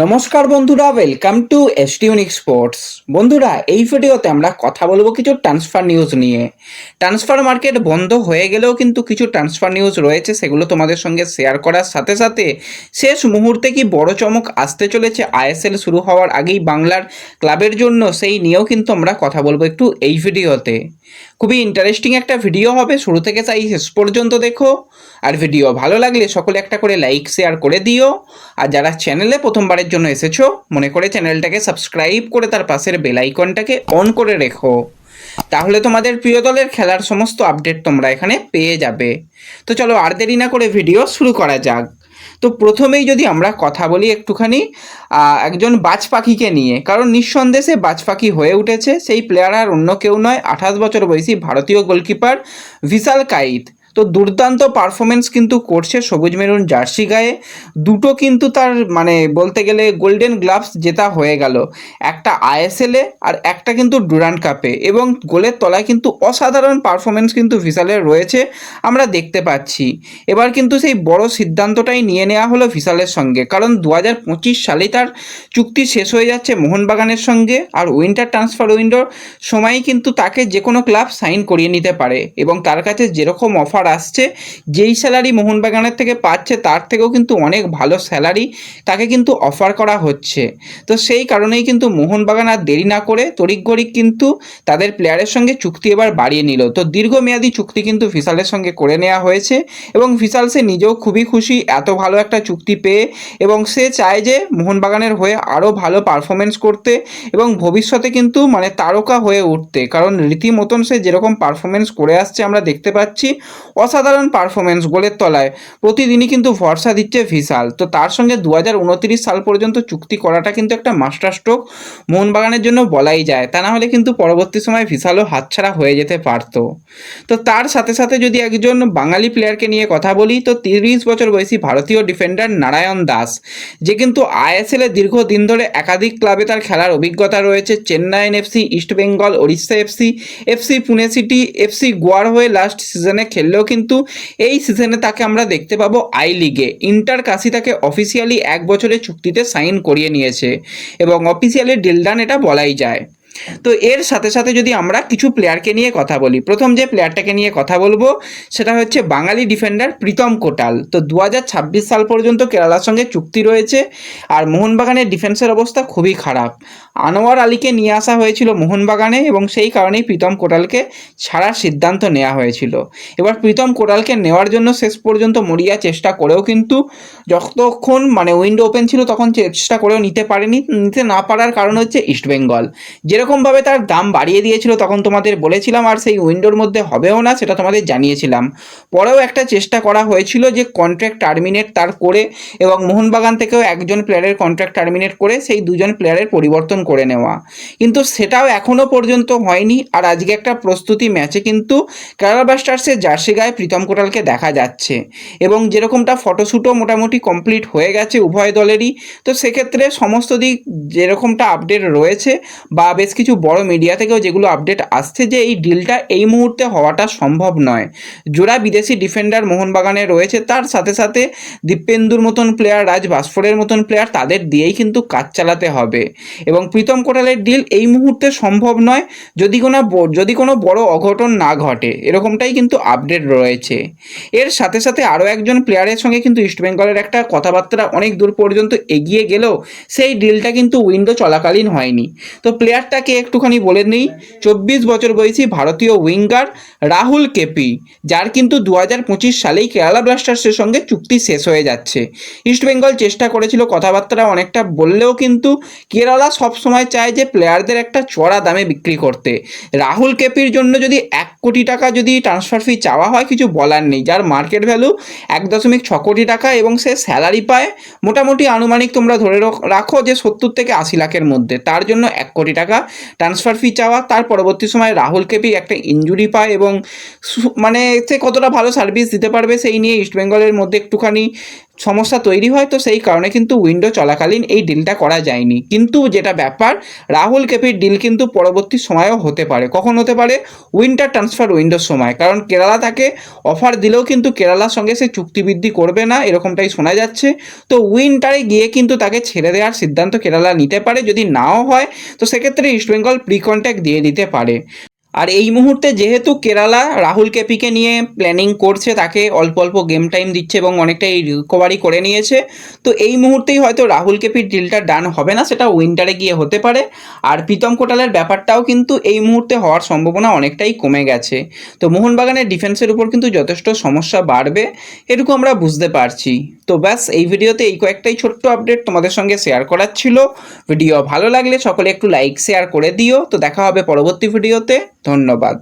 নমস্কার বন্ধুরা welcome two এসটিউনিক sports বন্ধুরা, এই ভিডিওতে আমরা কথা বলব কিছু ট্রান্সফার নিউজ নিয়ে। ট্রান্সফার মার্কেট বন্ধ হয়ে গেলেও কিন্তু কিছু ট্রান্সফার নিউজ রয়েছে, সেগুলো তোমাদের সঙ্গে শেয়ার করার সাথে সাথে শেষ মুহূর্তে কি বড় চমক আসতে চলেছে আইএসএল শুরু হওয়ার আগেই বাংলার ক্লাবের জন্য, সেই নিয়েও কিন্তু আমরা কথা বলব একটু এই ভিডিওতে। খুবই ইন্টারেস্টিং একটা ভিডিও হবে। শুরু থেকে তাই শেষ পর্যন্ত দেখো। আর ভিডিও ভালো লাগলে সকলে একটা করে লাইক শেয়ার করে দিও। আর যারা চ্যানেলে প্রথমবারের জন্য এসেছ, মনে করে চ্যানেলটাকে সাবস্ক্রাইব করে তার পাশের বেল আইকনটাকে অন করে রেখো। তাহলে তোমাদের প্রিয় দলের খেলার সমস্ত আপডেট তোমরা এখানে পেয়ে যাবে। তো চলো আর দেরি না করে ভিডিও শুরু করা যাক। তো প্রথমেই যদি আমরা কথা বলি একটুখানি একজন বাজ পাখিকে নিয়ে, কারণ নিঃসন্দেহে বাজ পাখি হয়ে উঠেছে। সেই প্লেয়ার আর অন্য কেউ নয়, আঠাশ বছর বয়সী ভারতীয় গোলকিপার ভিশাল কাইত তো দুর্দান্ত পারফরমেন্স কিন্তু করছে সবুজ মেরুন জার্সি গায়ে। দুটো কিন্তু তার মানে বলতে গেলে গোল্ডেন গ্লাভস জেতা হয়ে গেল। একটা আইএসএলে আর একটা কিন্তু ডুরান্ড কাপে এবং গোলের তলায় কিন্তু অসাধারণ পারফরমেন্স কিন্তু ভিসালের রয়েছে, আমরা দেখতে পাচ্ছি। এবার কিন্তু সেই বড় সিদ্ধান্তটাই নিয়ে নেওয়া হলো ভিসালের সঙ্গে, কারণ দু হাজার সালেই তার চুক্তি শেষ হয়ে যাচ্ছে মোহনবাগানের সঙ্গে আর উইন্টার ট্রান্সফার উইন্ডোর সময়ই কিন্তু তাকে যে কোনো ক্লাব সাইন করিয়ে নিতে পারে এবং তার কাছে যেরকম অফার আসছে, যেই স্যালারি মোহনবাগানের থেকে পাচ্ছে তার থেকেও কিন্তু অনেক ভালো স্যালারি তাকে কিন্তু অফার করা হচ্ছে। তো সেই কারণেই কিন্তু মোহনবাগান আর দেরি না করে তড়িঘড়ি কিন্তু তাদের প্লেয়ারের সঙ্গে চুক্তি এবার বাড়িয়ে নিল। তো দীর্ঘমেয়াদী চুক্তি কিন্তু ফিসালের সঙ্গে করে নেওয়া হয়েছে এবং ফিসাল সে নিজেও খুবই খুশি এত ভালো একটা চুক্তি পেয়ে এবং সে চায় যে মোহনবাগানের হয়ে আরও ভালো পারফরমেন্স করতে এবং ভবিষ্যতে কিন্তু মানে তারকা হয়ে উঠতে। কারণ রীতিমতন সে যেরকম পারফরমেন্স করে আসছে আমরা দেখতে পাচ্ছি অসাধারণ পারফরমেন্স গোলের তলায়। প্রতিদিনই কিন্তু ভরসা দিচ্ছে ভিসাল তো তার সঙ্গে দু হাজার উনত্রিশ সাল পর্যন্ত চুক্তি করাটা কিন্তু একটা মাস্টার স্ট্রোক মোহনবাগানের জন্য বলাই যায়। তা না হলে কিন্তু পরবর্তী সময় ভিসালও হাতছাড়া হয়ে যেতে পারতো। তো তার সাথে সাথে যদি একজন বাঙালি প্লেয়ারকে নিয়ে কথা বলি, তো তিরিশ বছর বয়সী ভারতীয় ডিফেন্ডার নারায়ণ দাস, যে কিন্তু আইএসএল দীর্ঘদিন ধরে একাধিক ক্লাবে তার খেলার অভিজ্ঞতা রয়েছে। Chennaiyin FC East Bengal Odisha FC FC Pune city FC গোয়ার হয়ে লাস্ট সিজনে খেললেও কিন্তু এই সিজনে তাকে আমরা দেখতে পাবো আই লিগে ইন্টার কাশি তাকে অফিসিয়ালি এক বছরের চুক্তিতে সাইন করিয়ে নিয়েছে এবং অফিসিয়ালি ডিলডান এটা বলাই যায়। তো এর সাথে সাথে যদি আমরা কিছু প্লেয়ারকে নিয়ে কথা বলি, প্রথম যে প্লেয়ারটাকে নিয়ে কথা বলব সেটা হচ্ছে বাঙালি ডিফেন্ডার প্রীতম কোটাল। তো দু হাজার ছাব্বিশ সাল পর্যন্ত কেরালার সঙ্গে চুক্তি রয়েছে আর মোহনবাগানের ডিফেন্সের অবস্থা খুবই খারাপ। আনোয়ার আলীকে নিয়ে আসা হয়েছিল মোহনবাগানে এবং সেই কারণেই প্রীতম কোটালকে ছাড়ার সিদ্ধান্ত নেওয়া হয়েছিল। এবার প্রীতম কোটালকে নেওয়ার জন্য শেষ পর্যন্ত মরিয়া চেষ্টা করেও কিন্তু যতক্ষণ মানে উইন্ডো ওপেন ছিল তখন চেষ্টা করেও নিতে পারেনি। নিতে না পারার কারণ হচ্ছে ইস্টবেঙ্গল। যেরকমভাবে তার দাম বাড়িয়ে দিয়েছিল, তখন তোমাদের বলেছিলাম আর সেই উইন্ডোর মধ্যে হবেও না, সেটা তোমাদের জানিয়েছিলাম। পরেও একটা চেষ্টা করা হয়েছিল যে কন্ট্রাক্ট টার্মিনেট তার করে এবং মোহনবাগান থেকেও একজন প্লেয়ারের কন্ট্রাক্ট টার্মিনেট করে সেই দুজন প্লেয়ারের পরিবর্তন করে নেওয়া। কিন্তু সেটাও এখনও পর্যন্ত হয়নি আর আজকে একটা প্রস্তুতি ম্যাচে কিন্তু কেরালা ব্লাস্টার্সের জার্সি গায়ে প্রীতম কোটালকে দেখা যাচ্ছে। এবং যেরকমটা ফটোশ্যুটও মোটামুটি কমপ্লিট হয়ে গেছে উভয় দলেরই, তো সেক্ষেত্রে সমস্ত দিক যেরকমটা আপডেট রয়েছে বা বেশ কিছু বড় মিডিয়া থেকেও যেগুলো আপডেট আসছে যে এই ডিলটা এই মুহূর্তে হওয়াটা সম্ভব নয়। জোড়া বিদেশি ডিফেন্ডার মোহনবাগানে রয়েছে, তার সাথে সাথে দীপেন্দুর মতন প্লেয়ার রাজ ভাস্করের মতন প্লেয়ার তাদের দিয়েই কিন্তু কাজ চালাতে হবে। এবং প্রীতম কোটালের ডিল এই মুহূর্তে সম্ভব নয়, যদি কোনো যদি কোনো বড় অঘটন না ঘটে, এরকমটাই কিন্তু আপডেট রয়েছে। এর সাথে সাথে আরও একজন প্লেয়ারের সঙ্গে কিন্তু ইস্টবেঙ্গলের একটা কথাবার্তা অনেক দূর পর্যন্ত এগিয়ে গেলেও সেই ডিলটা কিন্তু উইন্ডো চলাকালীন হয়নি। তো প্লেয়ারটাকে একটুখানি বলে নিই। চব্বিশ বছর বয়সী ভারতীয় উইঙ্গার রাহুল কেপি, যার কিন্তু দু হাজার পঁচিশ সালেই কেরালা ব্লাস্টার্সের সঙ্গে চুক্তি শেষ হয়ে যাচ্ছে। ইস্টবেঙ্গল চেষ্টা করেছিল কথাবার্তা অনেকটা বললেও কিন্তু কেরালা সবসময় চায় যে প্লেয়ারদের একটা চড়া দামে বিক্রি করতে। রাহুল কেপির জন্য যদি এক কোটি টাকা যদি ট্রান্সফার ফি চাওয়া হয়, কিছু বলার নেই। যার মার্কেট ভ্যালু এক দশমিক ছ কোটি টাকা এবং সে স্যালারি পায়, মোটামুটি আনুমানিক তোমরা ধরে রাখো যে সত্তর থেকে আশি লাখের মধ্যে। তার জন্য এক কোটি টাকা ট্রান্সফার ফি চাওয়া, তার পরবর্তী সময় রাহুল কেপি একটা ইঞ্জুরি পায় এবং মানে সে কতটা ভালো সার্ভিস দিতে পারবে সেই নিয়ে ইস্টবেঙ্গলের মধ্যে একটুখানি সমস্যা তৈরি হয়, তো সেই কারণে কিন্তু উইন্ডো চলাকালীন এই ডিলটা করা যায়নি। কিন্তু যেটা ব্যাপার, রাহুল কেপির ডিল কিন্তু পরবর্তী সময়েও হতে পারে। কখন হতে পারে? উইন্টার ট্রান্সফার উইন্ডোর সময়। কারণ কেরালা তাকে অফার দিলেও কিন্তু কেরালার সঙ্গে সে চুক্তিবৃদ্ধি করবে না, এরকমটাই শোনা যাচ্ছে। তো উইন্টারে গিয়ে কিন্তু তাকে ছেড়ে দেওয়ার সিদ্ধান্ত কেরালা নিতে পারে। যদি নাও হয়, তো সেক্ষেত্রে ইস্টবেঙ্গল প্রি কন্ট্যাক্ট দিয়ে দিতে পারে। আর এই মুহূর্তে যেহেতু কেরালা, রাহুল কেপিকে নিয়ে প্ল্যানিং করছে, তাকে অল্প অল্প গেম টাইম দিচ্ছে এবং অনেকটাই রিকভারি করে নিয়েছে, তো এই মুহূর্তেই হয়তো রাহুল কেপির ডিলটা ডান হবে না, সেটা উইন্টারে গিয়ে হতে পারে। আর প্রীতম কোটালের ব্যাপারটাও কিন্তু এই মুহূর্তে হওয়ার সম্ভাবনা অনেকটাই কমে গেছে। তো মোহনবাগানের ডিফেন্সের উপর কিন্তু যথেষ্ট সমস্যা বাড়বে, এটুকু আমরা বুঝতে পারছি। তো ব্যাস, এই ভিডিওতে এই কয়েকটাই ছোট্ট আপডেট তোমাদের সঙ্গে শেয়ার করার ছিল। ভিডিও ভালো লাগলে সকলে একটু লাইক শেয়ার করে দিও। তো দেখা হবে পরবর্তী ভিডিওতে ধন্যবাদ।